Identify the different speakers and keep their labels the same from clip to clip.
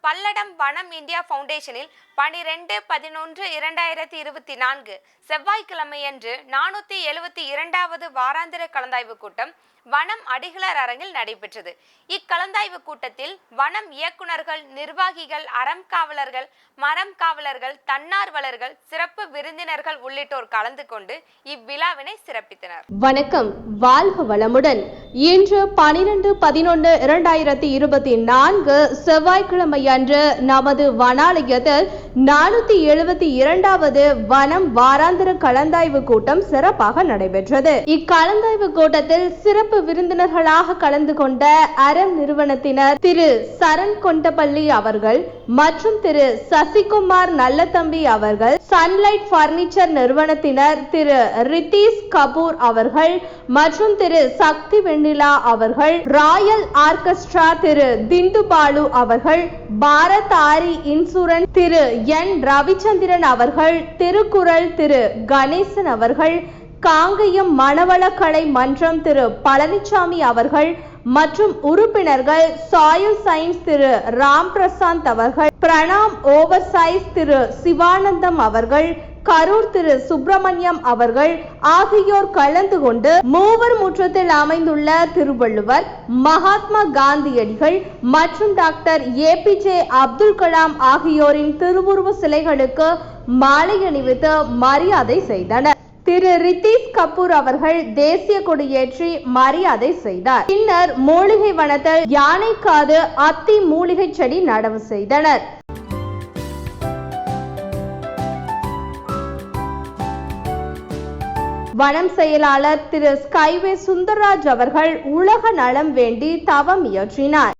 Speaker 1: 딱 பல்லடம் வனம் இந்தியா ஃபவுண்டேஷனில் பனிரெண்டு பதினொன்று இரண்டாயிரத்தி இருபத்தி நான்கு செவ்வாய்க்கிழமையன்று நானூற்றி எழுபத்தி இரண்டாவது வாராந்திர கலந்தாய்வு கூட்டம் வனம் அடிகளர் அரங்கில் நடைபெற்றது. இக்கலந்தாய்வு கூட்டத்தில் வனம் இயக்குனர்கள் நிர்வாகிகள் அறம் காவலர்கள் மரம் காவலர்கள் தன்னார்வலர்கள் சிறப்பு விருந்தினர்கள் உள்ளிட்டோர் கலந்து கொண்டு இவ்விழாவினை சிறப்பித்தனர்.
Speaker 2: வணக்கம். வாழ்க வளமுடன். இன்று பனிரெண்டு பதினொன்று இரண்டாயிரத்தி இருபத்தி நான்கு செவ்வாய்க்கிழமையா அன்று நமது வனாலயத்தில் நானூத்தி எழுபத்தி இரண்டாவது வனம் வாராந்திர கலந்தாய்வு கூட்டம் சிறப்பாக நடைபெற்றது. இக்கலந்தாய்வு கூட்டத்தில் சிறப்பு விருந்தினர்களாக கலந்து கொண்ட அறம் நிறுவனத்தினர் திரு சரண் கொண்டபள்ளி அவர்கள் மற்றும் திரு சசிகுமார் நல்லதம்பி அவர்கள் சன்லைட் பர்னிச்சர் நிறுவனத்தினர் திரு ரித்தீஷ் கபூர் அவர்கள் மற்றும் திரு சக்தி வெண்ணிலா அவர்கள் ராயல் ஆர்கெஸ்ட்ரா திரு திண்டு பாலு அவர்கள் பாரத் ஆரி இன்சூரன்ஸ் திரு என். ரவிச்சந்திரன் அவர்கள் திருக்குறள் திரு. கணேசன் அவர்கள் காங்கயம் மணவளக்கலை மன்றம் திரு. பழனிசாமி அவர்கள் மற்றும் உறுப்பினர்கள் சாயில் சயின்ஸ் திரு. ராம் பிரசாந்த் அவர்கள் பிரணாம் ஓவர்சைஸ் திரு. சிவானந்தம் அவர்கள் கரூர் திரு சுப்பிரமணியம் அவர்கள் ஆகியோர் கலந்து கொண்டு மூவர் முற்றத்தில் அமைந்துள்ள திருவள்ளுவர் மகாத்மா காந்தியடிகள் மற்றும் டாக்டர் ஏபிஜே அப்துல் கலாம் ஆகியோரின் திருவுருவ சிலைகளுக்கு மாலை அணிவித்து மரியாதை செய்தனர். திரு ரித்தீஷ் கபூர் அவர்கள் தேசிய கொடியேற்றி மரியாதை செய்தார். பின்னர் மூலிகை வனத்தில் யானை காது அத்தி மூலிகை செடி நடவு செய்தனர். வனம் செயலாளர் திரு ஸ்கைவே சுந்தர்ராஜ் அவர்கள் உலக நலம் வேண்டி தவம் இயற்றினார்.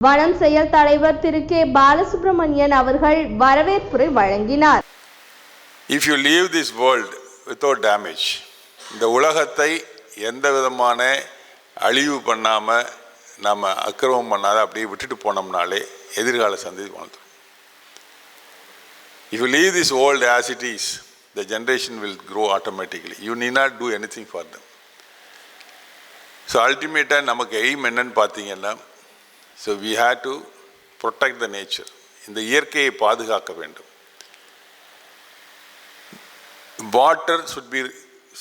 Speaker 2: வனம் செயல் தலைவர் திரு கே. பாலசுப்ரமணியன் அவர்கள் வரவேற்புரை வழங்கினார்.
Speaker 3: If you leave this world without damage இந்த உலகத்தை எந்த விதமான அழிவு பண்ணாமல் நம்ம அக்கிரமம் பண்ணாத அப்படியே விட்டுட்டு போனோம்னாலே எதிர்கால சந்ததி வாழ்ந்துடும் if you leave this world as it is the generation will grow automatically you need not to anything for them so அல்டிமேட்டாக நமக்கு எய்ம் என்னன்னு பார்த்தீங்கன்னா so we have to protect the nature இந்த இயற்கையை பாதுகாக்க வேண்டும். Water should be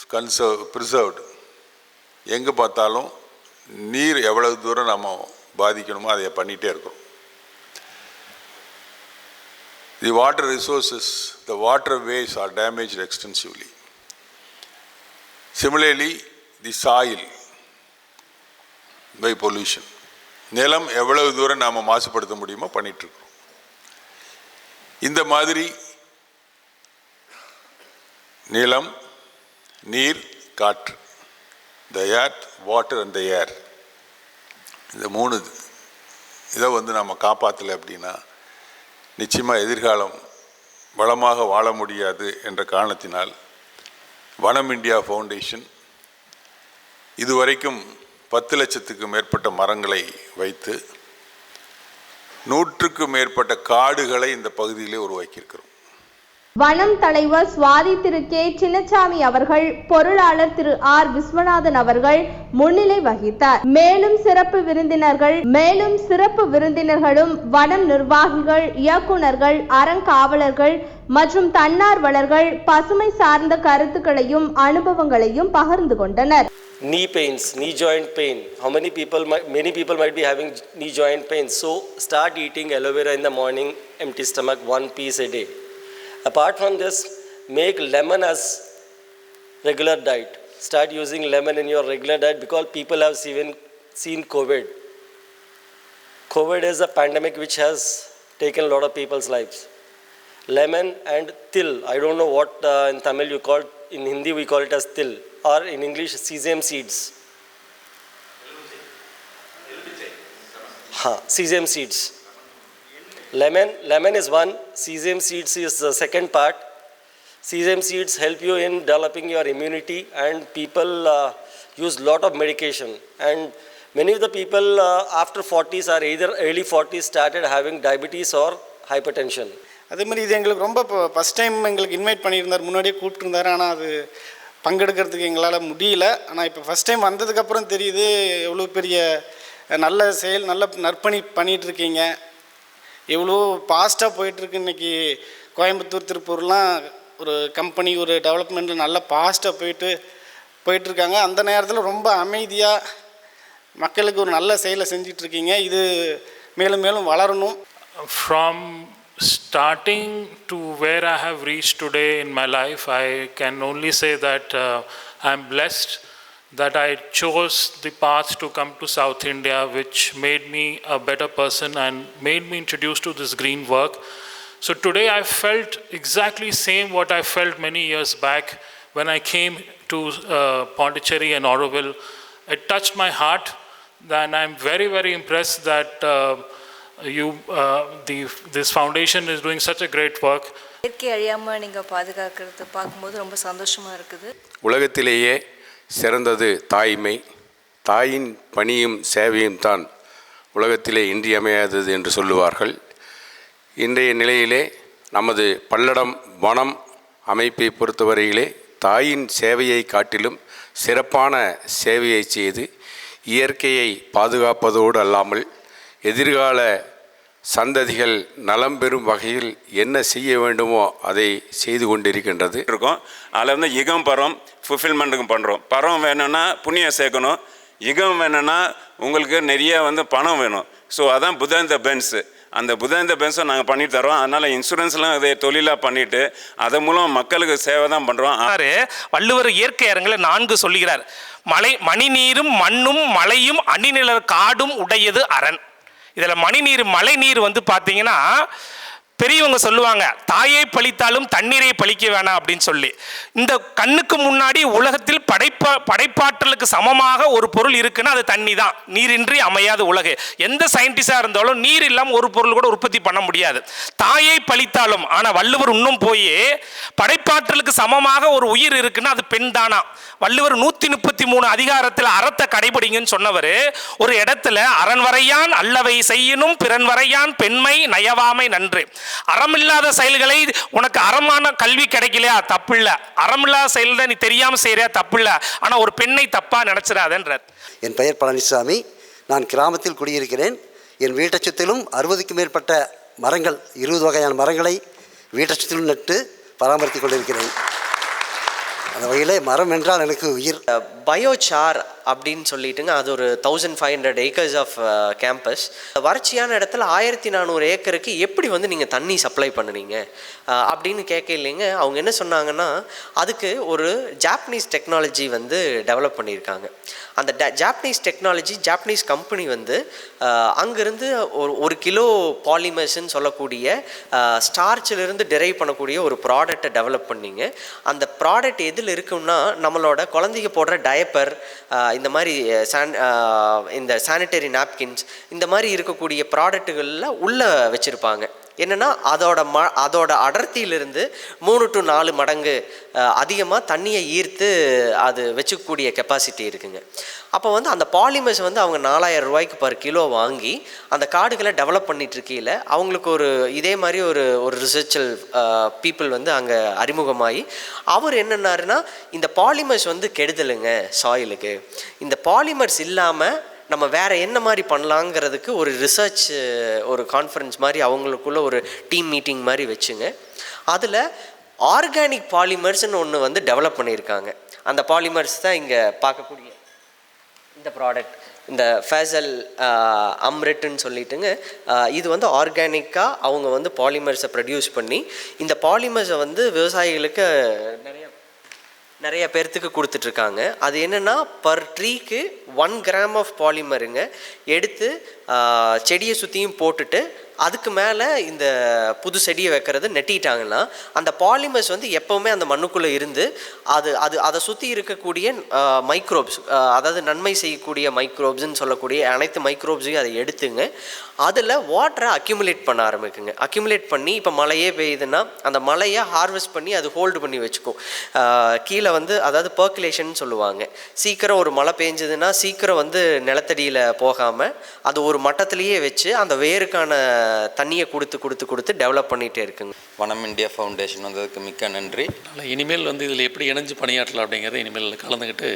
Speaker 3: conserve preserved எங்கே பார்த்தாலும் நீர் எவ்வளவு தூரம் நம்ம பாதிக்கணுமோ அதை பண்ணிகிட்டே இருக்கிறோம். The water resources the water ways are damage extensively similarly the soil by pollution நிலம் எவ்வளவு தூரம் நாம் மாசுபடுத்த முடியுமோ பண்ணிகிட்ருக்கோம் இந்த மாதிரி நிலம் நீர் காற்று. த air water and the air இந்த மூணு இதை வந்து நம்ம காப்பாற்றலை அப்படின்னா நிச்சயமாக எதிர்காலம் வளமாக வாழ முடியாது என்ற காரணத்தினால் வனம் இந்தியா ஃபவுண்டேஷன் இதுவரைக்கும் பத்து லட்சத்துக்கு மேற்பட்ட மரங்களை வைத்து நூற்றுக்கு மேற்பட்ட காடுகளை இந்த பகுதியிலே உருவாக்கியிருக்கிறோம்.
Speaker 2: வனம் தலைவர் சுவாதி திரு கே. சின்னசாமி அவர்கள் பொருளாளர் திரு ஆர். விஸ்வநாதன் அவர்கள் முன்னிலை வகித்தார். மேலும் சிறப்பு விருந்தினர்கள் மேலும் சிறப்பு விருந்தினர்களும் வனம் நிர்வாகிகள் இயக்குனர்கள் அறங்காவலர்கள் மற்றும் தன்னார்வலர்கள் பசுமை சார்ந்த கருத்துக்களையும் அனுபவங்களையும் பகிர்ந்து கொண்டனர்.
Speaker 4: Knee pains knee joint pain. How many people might, many people might be having knee joint pain so start eating aloe vera in the morning empty stomach one piece a day. Apart from this make lemon as regular diet. Start using lemon in your regular diet because people have seen seen covid. Covid is a pandemic which has taken a lot of people's lives. Lemon and til i don't know what uh, in tamil you call it, in hindi we call it as til or in english sesame seeds. Ha sesame seeds lemon lemon is one sesame seeds is the second part sesame seeds help you in developing your immunity and people uh, use lot of medication and Many of the people uh, after 40s are either early 40s started having diabetes or hypertension.
Speaker 5: அதே மாதிரி இது எங்களுக்கு ரொம்ப இப்போ first time எங்களுக்கு invite பண்ணியிருந்தார் முன்னாடியே கூப்பிட்டுருந்தாரு ஆனால் அது பங்கெடுக்கிறதுக்கு எங்களால் முடியல ஆனால் இப்போ ஃபஸ்ட் டைம் வந்ததுக்கப்புறம் தெரியுது எவ்வளோ பெரிய நல்ல செயல் நல்ல நற்பணி பண்ணிகிட்ருக்கீங்க இவ்வளோ எவ்வளோ ஃபாஸ்ட்டாக போயிட்டுருக்கு இன்றைக்கி கோயம்புத்தூர் திருப்பூர்லாம் ஒரு கம்பெனி ஒரு டெவலப்மெண்ட்டில் நல்லா ஃபாஸ்ட்டாக போயிட்டு போயிட்டுருக்காங்க. அந்த நேரத்தில் ரொம்ப அமைதியாக மக்களுக்கு ஒரு நல்ல செயலை செஞ்சிட்ருக்கீங்க இது மேலும் மேலும் வளரணும்.
Speaker 6: From starting to where I have reached today in my life, I can only say that uh, I'm blessed that I chose the path to come to South India, which made me a better person and made me introduced to this green work. So today I felt exactly same what I felt many years back when I came to uh, Pondicherry and Auroville. It touched my heart, and I'm very, very impressed that uh, you, uh, the, this foundation is doing such a great work.
Speaker 7: இயற்கை அழியாமல் நீங்கள் பாதுகாக்கிறது பார்க்கும்போது ரொம்ப சந்தோஷமாக இருக்குது
Speaker 8: உலகத்திலேயே சிறந்தது தாய்மை. தாயின் பணியும் சேவையும் தான் உலகத்திலே இன்றியமையாதது என்று சொல்லுவார்கள். இன்றைய நிலையிலே நமது பல்லடம் வனம் அமைப்பை பொறுத்தவரையிலே தாயின் சேவையை காட்டிலும் சிறப்பான சேவையை செய்து இயற்கையை பாதுகாப்பதோடு அல்லாமல் எதிர்கால சந்ததிகள் நலம் பெறும் வகையில் என்ன செய்ய வேண்டுமோ அதை செய்து கொண்டிருக்கின்றது.
Speaker 9: இருக்கோம். அதில் வந்து இகம் பரம் ஃபுல்ஃபில்மெண்ட்டுக்கும் பண்ணுறோம் பரம் வேணும்னா புண்ணியம் சேர்க்கணும். இகம் வேணும்னா உங்களுக்கு நிறைய வந்து பணம் வேணும். ஸோ அதான் புதந்த பென்ஸு அந்த புதந்த பென்ஸை நாங்கள் பண்ணி தரோம் அதனால் இன்சூரன்ஸ்லாம் இதை தொழிலாக பண்ணிவிட்டு அதன் மூலம் மக்களுக்கு சேவை தான் பண்ணுறோம்
Speaker 10: சொன்னாரு, வள்ளுவர் இயற்கை அரங்கில் நான்கு சொல்லுகிறார். மலை மணிநீரும் மண்ணும் மலையும் அணிநிலர் காடும் உடையது அரண். இதில் மணிநீர் மழை நீர் வந்து பார்த்தீங்கன்னா பெரியவங்க சொல்லுவாங்க தாயை பழித்தாலும் தண்ணீரை பழிக்க வேணாம் அப்படின்னு சொல்லி. இந்த கண்ணுக்கு முன்னாடி உலகத்தில் படைப்பா படைப்பாற்றலுக்கு சமமாக ஒரு பொருள் இருக்குன்னா அது தண்ணி தான். நீரின்றி அமையாத உலகு. எந்த சயின்டிஸ்டாக இருந்தாலும் நீர் இல்லாமல் ஒரு பொருள் கூட உற்பத்தி பண்ண முடியாது. தாயை பழித்தாலும் ஆனால் வள்ளுவர் இன்னும் போய் படைப்பாற்றலுக்கு சமமாக ஒரு உயிர் இருக்குன்னா அது பெண் தானா? வள்ளுவர் நூற்றி முப்பத்தி மூணு அதிகாரத்தில் அறத்தை கடைபிடிங்கன்னு சொன்னவர் ஒரு இடத்துல அரண் வரையான் அல்லவை செய்யணும் பிறன் வரையான் பெண்மை நயவாமை நன்று. அறமில்லாத செயல்களை உனக்கு அறமான கல்வி கிடைக்கலையா? தப்பில்ல. அறமில்லாத செயல் நீ தெரியாம செய்யறியா? தப்பில்ல. ஆனா ஒரு பெண்ணை தப்பா நினைச்சிடாதன்றார்.
Speaker 11: என் பெயர் பழனிசாமி. நான் கிராமத்தில் குடியிருக்கிறேன். என் வீட்டைச் சுற்றிலும் அறுபதுக்கும் மேற்பட்ட மரங்கள் இருபது வகையான மரங்களை வீட்டைச் சுற்றிலும் நட்டு பராமரித்துக் கொண்டிருக்கிறேன். அந்த வகையிலே மரம் என்றால் எனக்கு உயிர்.
Speaker 12: பயோசார் அப்படின்னு சொல்லிட்டுங்க அது ஒரு thousand five hundred acres of campus வறட்சியான இடத்துல ஆயிரத்தி நானூறு ஏக்கருக்கு எப்படி வந்து நீங்கள் தண்ணி சப்ளை பண்ணுறீங்க அப்படின்னு கேட்க இல்லைங்க. அவங்க என்ன சொன்னாங்கன்னா அதுக்கு ஒரு ஜாப்பனீஸ் டெக்னாலஜி வந்து டெவலப் பண்ணியிருக்காங்க. அந்த ட ஜாப்பனீஸ் டெக்னாலஜி ஜாப்பனீஸ் கம்பெனி வந்து அங்கேருந்து ஒரு ஒரு கிலோ பாலிமர்ஸ்ன்னு சொல்லக்கூடிய ஸ்டார்ச்சிலிருந்து டெரைவ் பண்ணக்கூடிய ஒரு ப்ராடக்டை டெவலப் பண்ணிங்க. அந்த ப்ராடக்ட் எதில் இருக்குன்னா நம்மளோட குழந்தைங்க போடுற டயப்பர் இந்த மாதிரி சான் இந்த சானிட்டரி நாப்கின்ஸ் இந்த மாதிரி இருக்கக்கூடிய ப்ராடக்ட்டுகளில் உள்ளே வச்சுருப்பாங்க. என்னென்னா அதோட ம அதோட அடர்த்தியிலிருந்து மூணு டு நாலு மடங்கு அதிகமாக தண்ணியை ஈர்த்து அது வச்சுக்கக்கூடிய கெப்பாசிட்டி இருக்குங்க. அப்போ வந்து அந்த பாலிமர்ஸ் வந்து அவங்க நாலாயிரம் ரூபாய்க்கு பர் கிலோ வாங்கி அந்த காடுகளை டெவலப் பண்ணிட்டு இருக்கையில் அவங்களுக்கு ஒரு இதே மாதிரி ஒரு ஒரு ரிசர்ச்சல் பீப்புள் வந்து அங்கே அறிமுகமாகி அவர் என்னென்னாருன்னா இந்த பாலிமர்ஸ் வந்து கெடுதலுங்க சாயிலுக்கு இந்த பாலிமர்ஸ் இல்லாமல் நம்ம வேறு என்ன மாதிரி பண்ணலாங்கிறதுக்கு ஒரு ரிசர்ச் ஒரு கான்ஃபரன்ஸ் மாதிரி அவங்களுக்குள்ள ஒரு டீம் மீட்டிங் மாதிரி வச்சுங்க. அதில் ஆர்கானிக் பாலிமர்ஸ்னு ஒன்று வந்து டெவலப் பண்ணியிருக்காங்க. அந்த பாலிமர்ஸ் தான் இங்கே பார்க்கக்கூடிய இந்த ப்ராடக்ட் இந்த ஃபேசல் அம்ரெட்டுன்னு சொல்லிட்டுங்க. இது வந்து ஆர்கானிக்காக அவங்க வந்து பாலிமர்ஸை ப்ரொடியூஸ் பண்ணி இந்த பாலிமர்ஸை வந்து விவசாயிகளுக்கு நிறைய நிறைய பேர்த்துக்கு கொடுத்துட்ருக்காங்க. அது என்னென்னா பர் ட்ரீக்கு ஒன் கிராம் ஆஃப் பாலிமருங்க எடுத்து செடியை சுற்றியும் போட்டுட்டு
Speaker 13: அதுக்கு மேலே இந்த புது செடியை வைக்கிறது நெட்டிட்டாங்கன்னா அந்த பாலிமர்ஸ் வந்து எப்போவுமே அந்த மண்ணுக்குள்ளே இருந்து அது அது அதை சுற்றி இருக்கக்கூடிய மைக்ரோப்ஸ் அதாவது நன்மை செய்யக்கூடிய மைக்ரோப்ஸ்ன்னு சொல்லக்கூடிய அனைத்து மைக்ரோப்ஸையும் அதை எடுத்துங்க. அதில் வாட்டரை அக்யூமுலேட் பண்ண ஆரம்பிக்குங்க. அக்யூமுலேட் பண்ணி இப்போ மழையே பெய்யுதுன்னா அந்த மழையை ஹார்வெஸ்ட் பண்ணி அது ஹோல்டு பண்ணி வச்சுக்கும் கீழே வந்து அதாவது பர்குலேஷன் சொல்லுவாங்க. சீக்கிரம் ஒரு மழை பெஞ்சதுன்னா சீக்கிரம் வந்து நிலத்தடியில் போகாமல் அது ஒரு மட்டத்திலேயே வச்சு அந்த வேருக்கான தண்ணியை கொடுத்து கொடுத்து கொடுத்து டெவலப் பண்ணிகிட்டே இருக்குங்க.
Speaker 14: வனம் இந்தியா ஃபவுண்டேஷன் வந்ததுக்கு மிக்க நன்றி.
Speaker 15: அதனால் இனிமேல் வந்து இதில் எப்படி இணைஞ்சு பணியாற்றலாம் அப்படிங்கிறத இனிமேல் கலந்துக்கிட்டு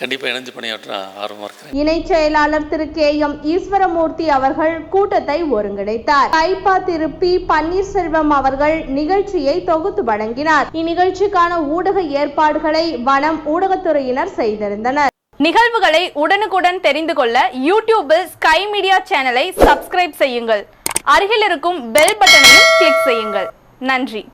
Speaker 15: கண்டிப்பாக இணைஞ்சு பணியாற்ற ஆர்வமாக இருக்கிறேன்.
Speaker 2: இணைச் செயலாளர் திரு கே எம் ஈஸ்வரமூர்த்தி அவர்கள் கூட்டத்தை ஒருங்கிணைத்தார். கைப்பா திரு பி பன்னீர்செல்வம் அவர்கள் நிகழ்ச்சியை தொகுத்து வழங்கினார். இந்நிகழ்ச்சிக்கான ஊடக ஏற்பாடுகளை வனம் ஊடகத்துறையினர் செய்திருந்தனர்.
Speaker 16: நிகழ்வுகளை உடனுக்குடன் தெரிந்து கொள்ள யூடியூபில் ஸ்கை மீடியா சேனலை சப்ஸ்கிரைப் செய்யுங்கள். அருகில் இருக்கும் பெல் பட்டனையும் கிளிக் செய்யுங்கள். நன்றி.